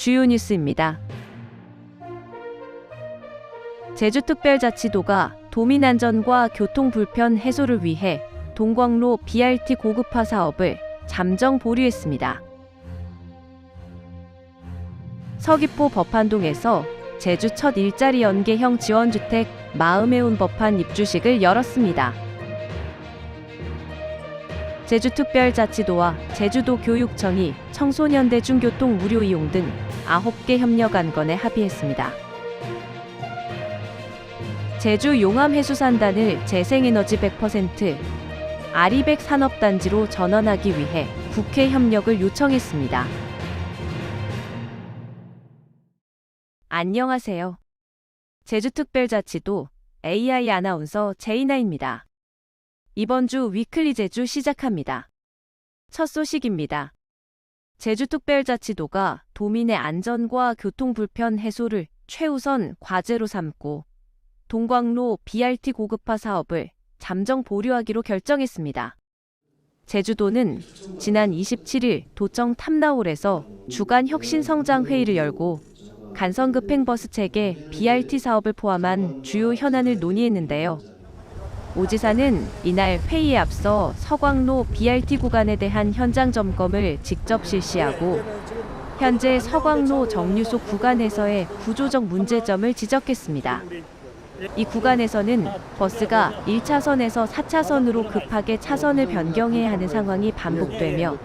주요 뉴스입니다. 제주특별자치도가 도민 안전과 교통 불편 해소를 위해 동광로 BRT 고급화 사업을 잠정 보류했습니다. 서귀포 법한동에서 제주 첫 일자리 연계형 지원주택 마음의 운 법한 입주식을 열었습니다. 제주특별자치도와 제주도 교육청이 청소년대 중교통 무료 이용 등 9개 협력 안 건에 합의했습니다. 제주 용암해수산단을 재생에너지 100% 아리백 산업단지로 전환하기 위해 국회 협력을 요청했습니다. 안녕하세요. 제주특별자치도 AI 아나운서 제이나입니다. 이번 주 위클리 제주 시작합니다. 첫 소식입니다. 제주특별자치도가 도민의 안전과 교통 불편 해소를 최우선 과제로 삼고 동광로 BRT 고급화 사업을 잠정 보류하기로 결정했습니다. 제주도는 지난 27일 도청 탐나홀에서 주간 혁신성장 회의를 열고 간선급행버스 체계 BRT 사업을 포함한 주요 현안을 논의했는데요. 오 지사는 이날 회의에 앞서 서광로 BRT 구간에 대한 현장 점검을 직접 실시하고 현재 서광로 정류소 구간에서의 구조적 문제점을 지적했습니다. 이 구간에서는 버스가 1차선에서 4차선으로 급하게 차선을 변경해야 하는 상황이 반복되며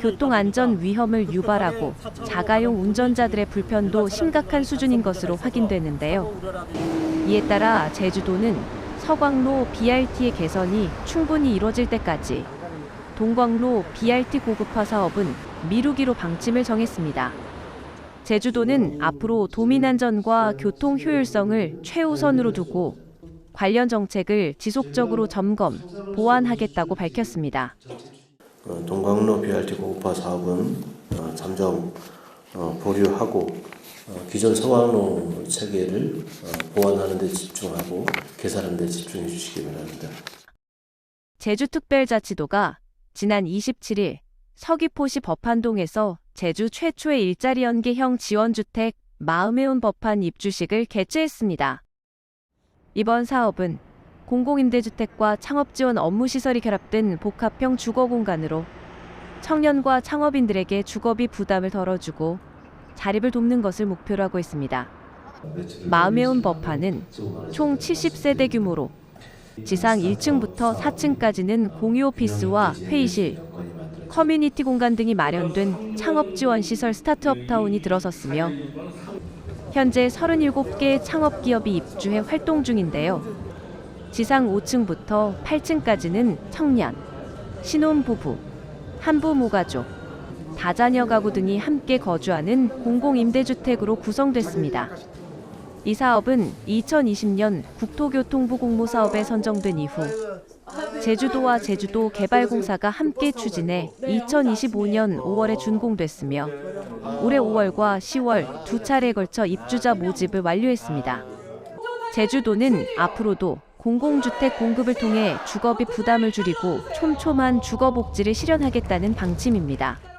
교통안전 위험을 유발하고 자가용 운전자들의 불편도 심각한 수준인 것으로 확인됐는데요. 이에 따라 제주도는 서광로 BRT의 개선이 충분히 이뤄질 때까지 동광로 BRT 고급화 사업은 미루기로 방침을 정했습니다. 제주도는 앞으로 도민 안전과 교통 효율성을 최우선으로 두고 관련 정책을 지속적으로 점검, 보완하겠다고 밝혔습니다. 어, 동광로 BRT 고급화 사업은 어, 잠정 어, 보류하고 어, 기존 서광로 체계를 어, 보완하는 데 집중하고 개선하는 데 집중해 주시기 바랍니다. 제주특별자치도가 지난 27일 서귀포시 법한동에서 제주 최초의 일자리 연계형 지원주택 마음의 운 법한 입주식을 개최했습니다. 이번 사업은 공공임대주택과 창업지원 업무시설이 결합된 복합형 주거공간으로 청년과 창업인들에게 주거비 부담을 덜어주고 자립을 돕는 것을 목표로 하고 있습니다. 마음의 운 법화는 총 70세대 규모로 지상 1층부터 4층까지는 공유 오피스와 회의실, 커뮤니티 공간 등이 마련된 창업 지원 시설 스타트업 타운이 들어섰으며 현재 37개 창업 기업이 입주해 활동 중인데요. 지상 5층부터 8층까지는 청년, 신혼부부, 한부모가족, 다자녀 가구 등이 함께 거주하는 공공임대주택으로 구성됐습니다. 이 사업은 2020년 국토교통부 공모사업에 선정된 이후 제주도와 제주도 개발공사가 함께 추진해 2025년 5월에 준공됐으며 올해 5월과 10월 두 차례에 걸쳐 입주자 모집을 완료했습니다. 제주도는 앞으로도 공공주택 공급을 통해 주거비 부담을 줄이고 촘촘한 주거 복지를 실현하겠다는 방침입니다.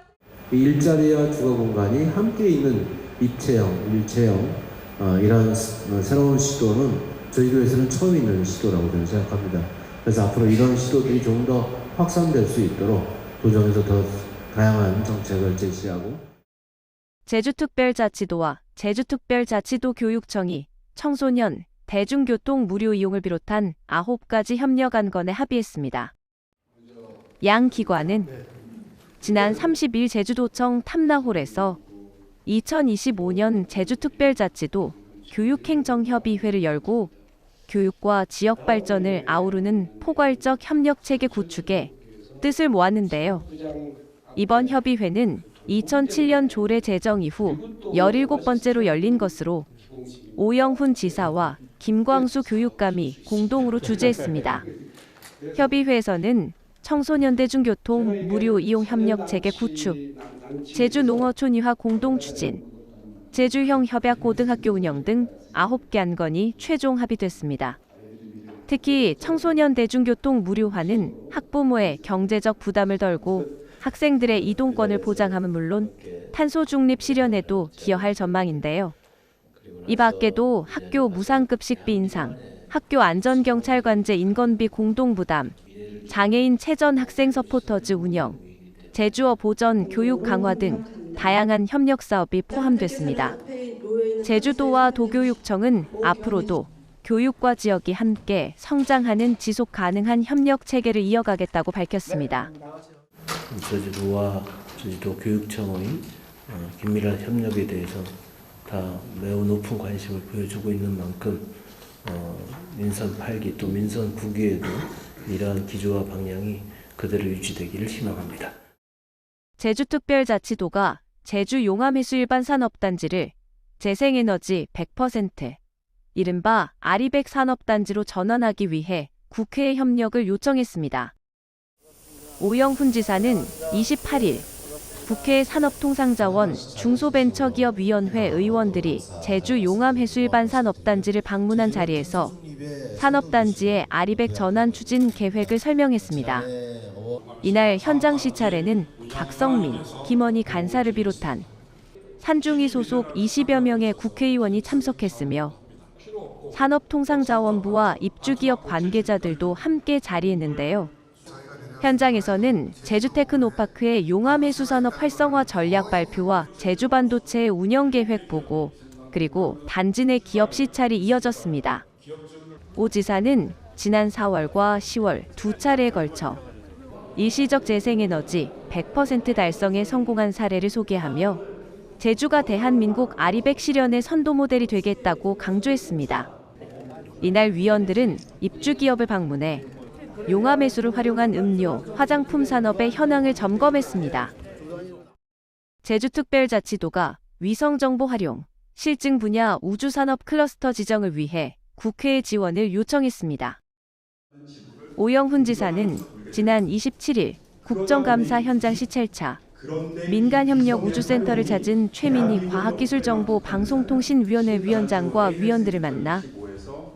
이 일자리와 주거 공간이 함께 있는 입체형, 일체형 어, 이런 스- 어, 새로운 시도는 저희도에서는 처음 있는 시도라고 저는 생각합니다. 그래서 앞으로 이런 시도들이 좀 더 확산될 수 있도록 도정에서 더 다양한 정책을 제시하고 제주특별자치도와 제주특별자치도 교육청이 청소년, 대중교통 무료 이용을 비롯한 9가지 협력 안건에 합의했습니다. 양 기관은 지난 30일 제주도청 탐나홀에서 2025년 제주특별자치도 교육행정협의회를 열고 교육과 지역 발전을 아우르는 포괄적 협력 체계 구축에 뜻을 모았는데요. 이번 협의회는 2007년 조례 제정 이후 17번째로 열린 것으로 오영훈 지사와 김광수 교육감이 공동으로 주재했습니다. 협의회에서는 청소년 대중교통 무료 이용 협력 체계 구축, 제주 농어촌 유화 공동 추진, 제주형 협약 고등학교 운영 등 9개 안건이 최종 합의됐습니다. 특히 청소년 대중교통 무료화는 학부모의 경제적 부담을 덜고 학생들의 이동권을 보장함은 물론 탄소 중립 실현에도 기여할 전망인데요. 이 밖에도 학교 무상급 식비 인상, 학교 안전경찰관제 인건비 공동부담, 장애인 체전 학생 서포터즈 운영, 제주어 보전 교육 강화 등 다양한 협력 사업이 포함됐습니다. 제주도와 도교육청은 앞으로도 교육과 지역이 함께 성장하는 지속 가능한 협력 체계를 이어가겠다고 밝혔습니다. 제주도와 제주도 교육청의 어, 긴밀한 협력에 대해서 다 매우 높은 관심을 보여주고 있는 만큼 어, 민선 8기 또 민선 9기에도 이러한 기조와 방향이 그대로 유지되기를 희망합니다. 제주특별자치도가 제주 용암해수 일반 산업단지를 재생에너지 100% 이른바 아리백 산업단지로 전환하기 위해 국회의 협력을 요청했습니다. 오영훈 지사는 28일 국회 산업통상자원 중소벤처기업위원회 의원들이 제주 용암해수일반 산업단지를 방문한 자리에서 산업단지의 아리백 전환 추진 계획을 설명했습니다. 이날 현장 시찰에는 박성민, 김원희 간사를 비롯한 산중위 소속 20여 명의 국회의원이 참석했으며 산업통상자원부와 입주기업 관계자들도 함께 자리했는데요. 현장에서는 제주테크노파크의 용암해수산업 활성화 전략 발표와 제주반도체의 운영계획 보고 그리고 단지 내 기업 시찰이 이어졌습니다. 오 지사는 지난 4월과 10월 두 차례에 걸쳐 일시적 재생에너지 100% 달성에 성공한 사례를 소개하며 제주가 대한민국 아리백 실현의 선도 모델이 되겠다고 강조했습니다. 이날 위원들은 입주 기업을 방문해 용암해수를 활용한 음료, 화장품 산업의 현황을 점검했습니다. 제주특별자치도가 위성정보 활용, 실증 분야 우주산업 클러스터 지정을 위해 국회의 지원을 요청했습니다. 오영훈 지사는 지난 27일 국정감사 현장 시찰차 민간협력 우주센터를 찾은 최민희 과학기술정보 방송통신위원회 위원장과 위원들을 만나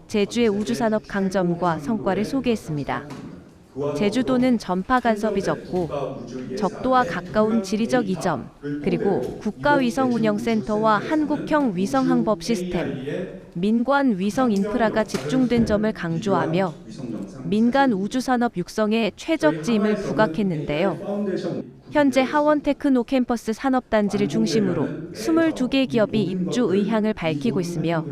제주의 우주산업 강점과 성과를 소개했습니다. 제주도는 전파 간섭이 적고 적도와 가까운 지리적 이점, 그리고 국가위성운영센터와 한국형 위성항법 시스템, 민관 위성 인프라가 집중된 점을 강조하며 민간 우주산업 육성에 최적지임을 부각했는데요. 현재 하원 테크노 캠퍼스 산업단지를 중심으로 22개 기업이 입주 의향을 밝히고 있으며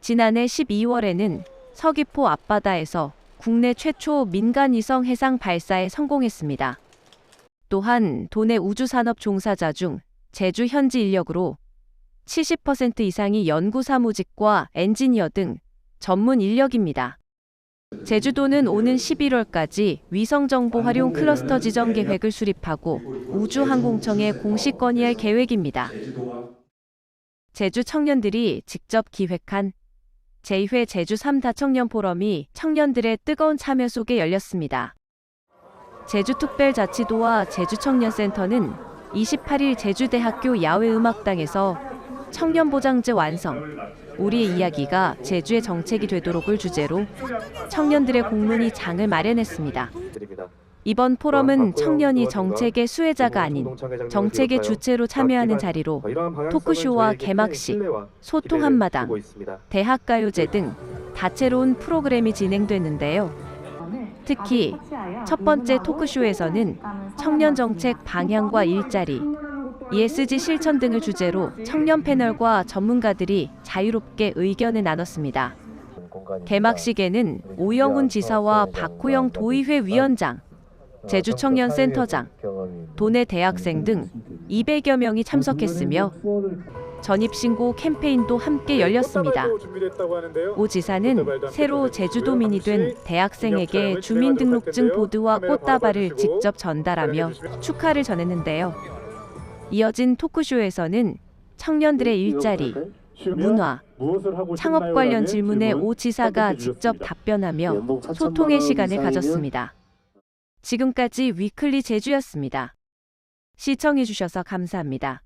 지난해 12월에는 서귀포 앞바다에서 국내 최초 민간 위성 해상 발사에 성공했습니다. 또한 도내 우주산업 종사자 중 제주 현지 인력으로 70% 이상이 연구 사무직과 엔지니어 등 전문 인력입니다. 제주도는 오는 11월까지 위성정보 활용 클러스터 지정 계획을 수립하고 우주항공청에 공식 건의할 계획입니다. 제주 청년들이 직접 기획한 제2회 제주 3다 청년 포럼이 청년들의 뜨거운 참여 속에 열렸습니다. 제주특별자치도와 제주청년센터는 28일 제주대학교 야외음악당에서 청년보장제 완성, 우리의 이야기가 제주의 정책이 되도록을 주제로 청년들의 공론이 장을 마련했습니다. 이번 포럼은 청년이 정책의 수혜자가 아닌 정책의 주체로 참여하는 자리로 토크쇼와 개막식, 소통 한마당, 대학가요제 등 다채로운 프로그램이 진행됐는데요. 특히 첫 번째 토크쇼에서는 청년 정책 방향과 일자리, ESG 실천 등을 주제로 청년 패널과 전문가들이 자유롭게 의견을 나눴습니다. 개막식에는 오영훈 지사와 박호영 도의회 위원장, 제주청년센터장, 도내 대학생 등 200여 명이 참석했으며 전입신고 캠페인도 함께 열렸습니다. 오 지사는 새로 제주도민이 된 대학생에게 주민등록증 보드와 꽃다발을 직접 전달하며 축하를 전했는데요. 이어진 토크쇼에서는 청년들의 일자리, 문화, 창업 관련 질문에 오 지사가 직접 답변하며 소통의 시간을 가졌습니다. 지금까지 위클리 제주였습니다. 시청해주셔서 감사합니다.